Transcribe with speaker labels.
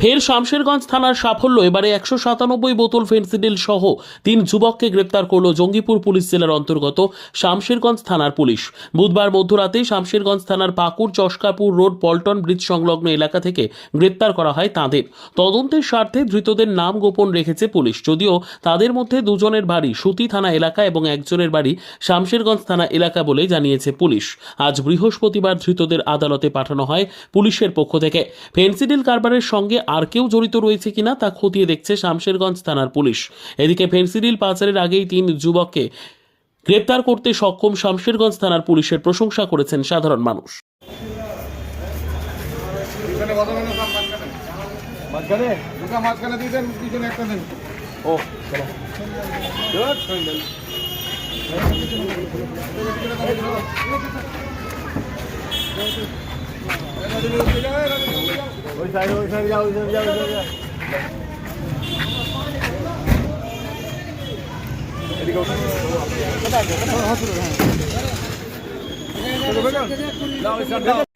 Speaker 1: ফের শামশেরগঞ্জ থানার সাফল্য, এবারে একশো সাতানব্বই বোতল ফেন্সিডিল সহ তিন যুবককে গ্রেপ্তার করল জঙ্গিপুর পুলিশ জেলার অন্তর্গত শামশেরগঞ্জ থানার পুলিশ। বুধবার মধ্যরাতে শামশেরগঞ্জ থানার পাকুর চশকাপুর রোড, পল্টন ব্রিজ সংলগ্ন এলাকা থেকে গ্রেপ্তার করা হয় তাঁদের। তদন্তের স্বার্থে ধৃতদের নাম গোপন রেখেছে পুলিশ, যদিও তাদের মধ্যে দুজনের বাড়ি সুতি থানা এলাকা এবং একজনের বাড়ি শামশেরগঞ্জ থানা এলাকা বলে জানিয়েছে পুলিশ। আজ বৃহস্পতিবার ধৃতদের আদালতে পাঠানো হয় পুলিশের পক্ষ থেকে। ফেন্সিডিল কারবারের সঙ্গে আর কেউ জড়িত রয়েছে কিনা তা খতিয়ে দেখছে শামশেরগঞ্জ থানার পুলিশ। এদিকে ফেন্সিডিল পাচারের আগেই তিন যুবককে গ্রেপ্তার করতে সক্ষম শামশেরগঞ্জ থানার পুলিশের প্রশংসা করেছেন সাধারণ মানুষ।
Speaker 2: ও। સાઈડ હોય સાઈડ જાવ સાઈડ જાવ સાઈડ જાવ બધા બધા